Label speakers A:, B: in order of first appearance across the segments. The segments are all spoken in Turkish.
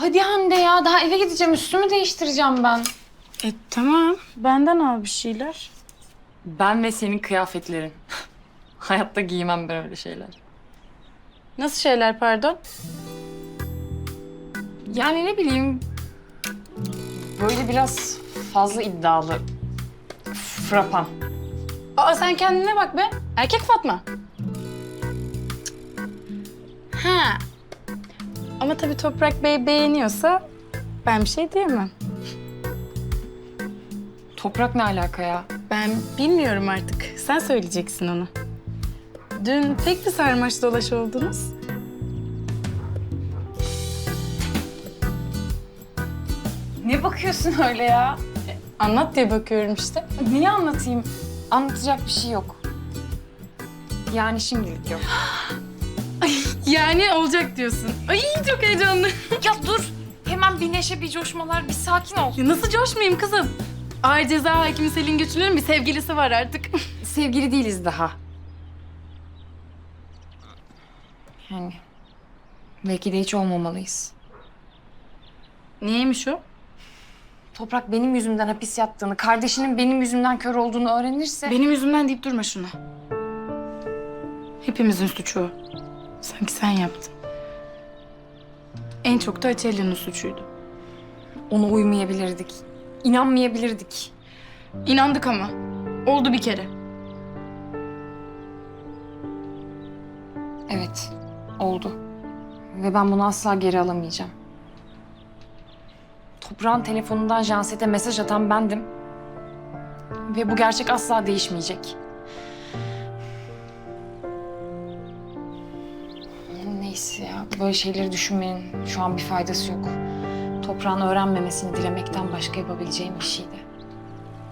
A: hadi Hande ya daha eve gideceğim üstümü değiştireceğim ben.
B: E tamam. Benden al bir şeyler.
A: Ben ve senin kıyafetlerin. Hayatta giymem ben öyle şeyler.
B: Nasıl şeyler pardon?
A: Yani ne bileyim böyle biraz fazla iddialı. Frapan.
B: Aa sen kendine bak be. Erkek Fatma. Ha. Ama tabii Toprak Bey beğeniyorsa ben bir şey diyemem.
A: Toprak ne alaka ya?
B: Ben bilmiyorum artık. Sen söyleyeceksin onu. Dün pek bir sarmaş dolaş oldunuz.
A: Ne bakıyorsun öyle ya?
B: Anlat diye bakıyorum işte.
A: Neyi anlatayım? Anlatacak bir şey yok. Yani şimdilik yok.
B: Yani olacak diyorsun. Ay çok heyecanlı.
A: ya dur. Hemen bir neşe, bir coşmalar, bir sakin ol.
B: Ya nasıl coşmayayım kızım? Ağır ceza hakimi Selin Güçlü'nün bir sevgilisi var artık.
A: Sevgili değiliz daha. Yani belki de hiç olmamalıyız.
B: Niyeymiş o?
A: Toprak benim yüzümden hapis yattığını, kardeşinin benim yüzümden kör olduğunu öğrenirse...
B: Benim yüzümden deyip durma şunu. Hepimizin suçu o. Sanki sen yaptın. En çok da Açelya'nın suçuydu.
A: Ona uymayabilirdik. inanmayabilirdik.
B: İnandık ama. Oldu bir kere.
A: Evet, oldu. Ve ben bunu asla geri alamayacağım. Toprağın telefonundan Janset'e mesaj atan bendim. Ve bu gerçek asla değişmeyecek. Ya, böyle şeyleri düşünmenin şu an bir faydası yok. Toprağın öğrenmemesini dilemekten başka yapabileceğim bir şeydi.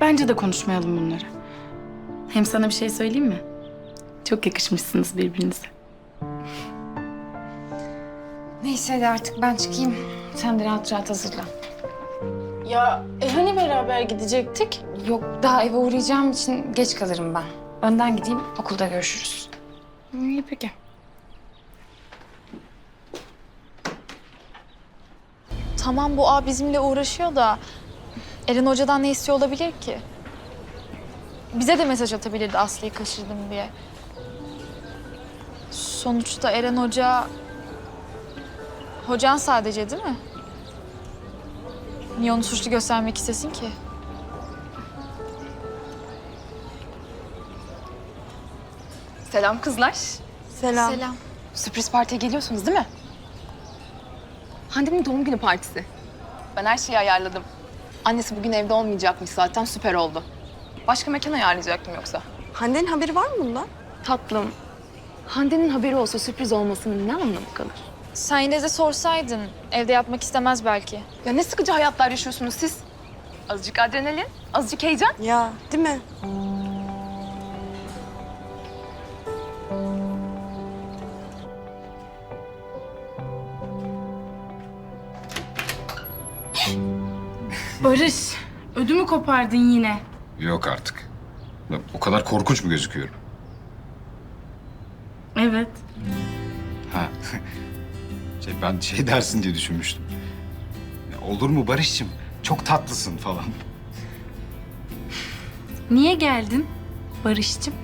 B: Bence de konuşmayalım bunları. Hem sana bir şey söyleyeyim mi? Çok yakışmışsınız birbirinize.
A: Neyse hadi artık ben çıkayım. Sen de rahat rahat hazırlan.
B: Ya e hani beraber gidecektik?
A: Yok daha eve uğrayacağım için geç kalırım ben. Önden gideyim okulda görüşürüz.
B: İyi peki.
C: Tamam bu ağ bizimle uğraşıyor da Eren Hoca'dan ne istiyor olabilir ki? Bize de mesaj atabilirdi Aslı'yı kaçırdım diye. Sonuçta Eren Hoca... Hocan sadece değil mi? Niye onu suçlu göstermek istesin ki?
D: Selam kızlar.
C: Selam. Selam.
D: Sürpriz partiye geliyorsunuz değil mi? Hande'nin doğum günü partisi. Ben her şeyi ayarladım. Annesi bugün evde olmayacakmış zaten süper oldu. Başka mekan ayarlayacaktım yoksa.
E: Hande'nin haberi var mı bundan?
D: Tatlım, Hande'nin haberi olsa sürpriz olmasının ne anlamı kalır?
C: Sen yine de sorsaydın. Evde yapmak istemez belki.
D: Ya ne sıkıcı hayatlar yaşıyorsunuz siz. Azıcık adrenalin, azıcık heyecan.
E: Ya değil mi?
B: Barış, ödümü kopardın yine.
F: Yok artık. Ya, O kadar korkunç mu gözüküyorum?
B: Evet.
F: Ha. Şey, ben şey dersin diye düşünmüştüm. Ya, olur mu Barış'cığım? Çok tatlısın falan.
B: Niye geldin Barış'cığım?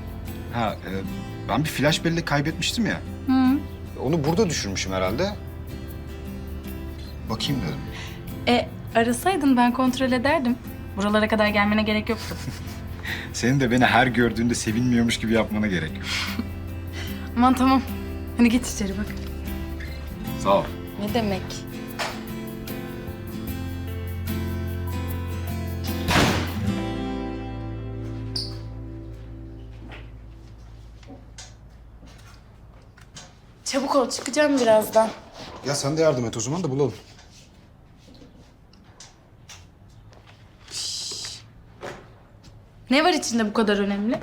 F: Ha, e, ben bir flash bellek kaybetmiştim ya.
B: Hı.
F: Onu burada düşürmüşüm herhalde. Bakayım dedim.
B: E arasaydın ben kontrol ederdim. Buralara kadar gelmene gerek yoktu.
F: Senin de beni her gördüğünde sevinmiyormuş gibi yapmana gerek yok.
B: Aman tamam. Hadi git içeri bak.
F: Sağ ol.
B: Ne demek? Çabuk ol çıkacağım birazdan.
F: Ya sen de yardım et o zaman da bulalım.
B: Ne var içinde bu kadar önemli?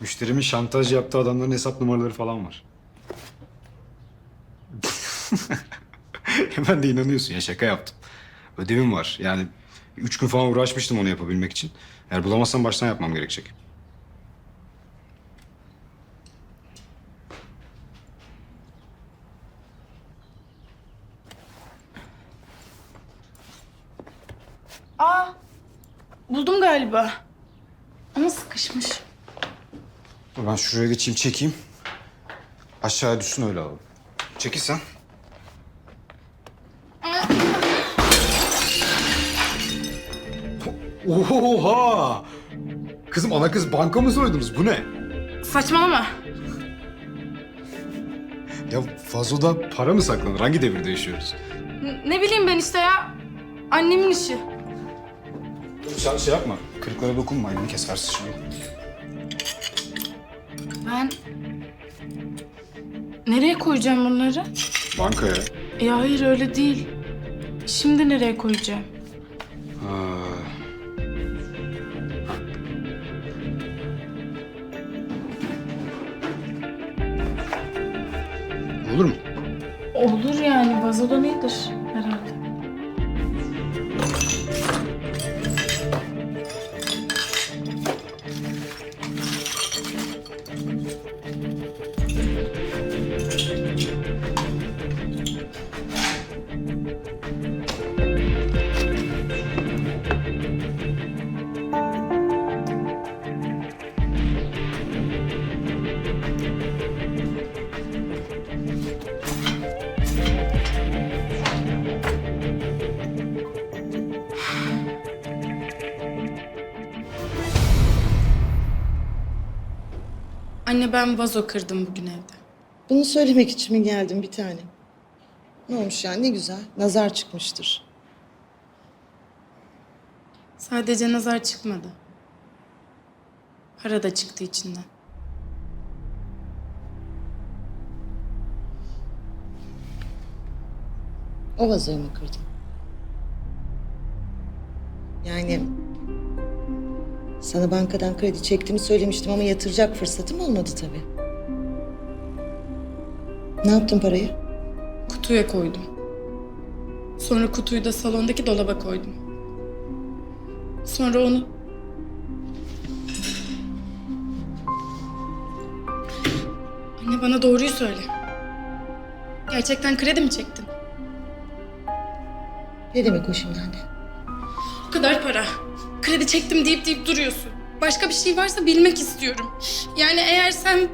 F: Müşterimin şantaj yaptığı adamların hesap numaraları falan var. Hemen de inanıyorsun ya şaka yaptım. Ödevim var yani üç gün falan uğraşmıştım onu yapabilmek için. Eğer bulamazsam baştan yapmam gerekecek.
B: Galiba. Ama sıkışmış.
F: Dur ben şuraya geçeyim çekeyim. Aşağıya düşsün öyle alalım. Çekil sen. Oha! Kızım ana kız banka mı soydunuz? Bu ne?
B: Saçmalama.
F: Ya vazoda para mı saklanır? Hangi devirde yaşıyoruz?
B: N- ne bileyim ben işte ya. Annemin işi.
F: Sen şey yapma. Kırıklara dokunma. Elini kesersin şimdi.
B: Ben... Nereye koyacağım bunları?
F: Bankaya.
B: Ya hayır öyle değil. Şimdi nereye koyacağım?
F: Ha. Olur mu?
B: Olur yani vazoda nedir Anne ben vazo kırdım bugün evde.
G: Bunu söylemek için mi geldin bir tane? Ne olmuş yani ne güzel. Nazar çıkmıştır.
B: Sadece nazar çıkmadı. Para da çıktı içinden.
G: O vazoyu mu kırdın? Yani sana bankadan kredi çektiğimi söylemiştim ama yatıracak fırsatım olmadı tabii. Ne yaptın parayı?
B: Kutuya koydum. Sonra kutuyu da salondaki dolaba koydum. Sonra onu... Anne bana doğruyu söyle. Gerçekten kredi mi çektin?
G: Ne demek o şimdi anne?
B: O kadar para. Kredi çektim deyip deyip duruyorsun. Başka bir şey varsa bilmek istiyorum. Yani eğer sen...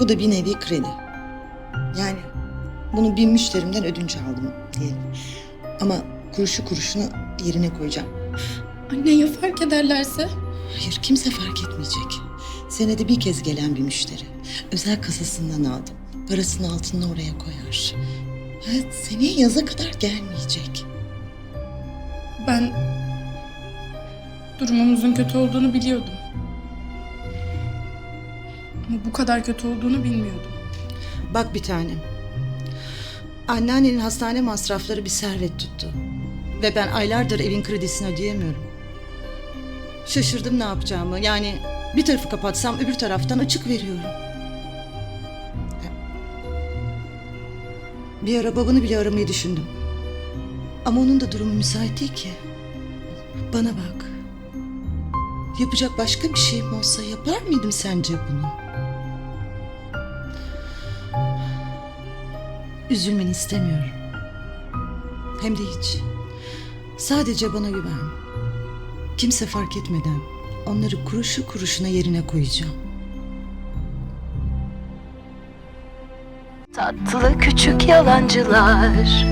G: Bu da bir nevi kredi. Yani bunu bir müşterimden ödünç aldım diyelim. Ama kuruşu kuruşuna yerine koyacağım.
B: Anne ya fark ederlerse?
G: Hayır kimse fark etmeyecek. Senede bir kez gelen bir müşteri. Özel kasasından aldım. Parasını altına oraya koyar. Seneye yaza kadar gelmeyecek.
B: Ben durumumuzun kötü olduğunu biliyordum. Ama bu kadar kötü olduğunu bilmiyordum.
G: Bak bir tanem. Anneannenin hastane masrafları bir servet tuttu. Ve ben aylardır evin kredisini ödeyemiyorum. Şaşırdım ne yapacağımı. Yani bir tarafı kapatsam öbür taraftan açık veriyorum. Bir ara babanı bile aramayı düşündüm. Ama onun da durumu müsait değil ki. Bana bak. Yapacak başka bir şeyim olsa yapar mıydım sence bunu? Üzülmeni istemiyorum. Hem de hiç. Sadece bana güven. Kimse fark etmeden onları kuruşu kuruşuna yerine koyacağım.
H: Tatlı küçük yalancılar